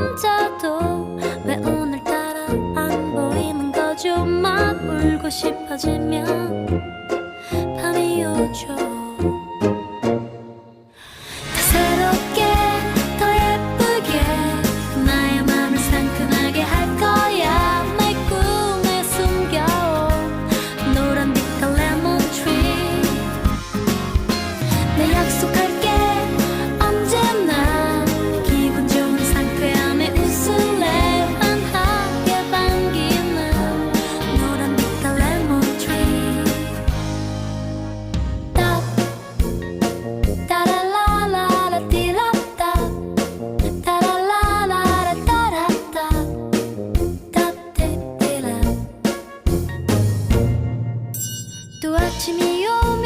혼자도 왜 오늘따라 안 보이는 거죠? 막 울고 싶어지면 밤이 오죠 君みを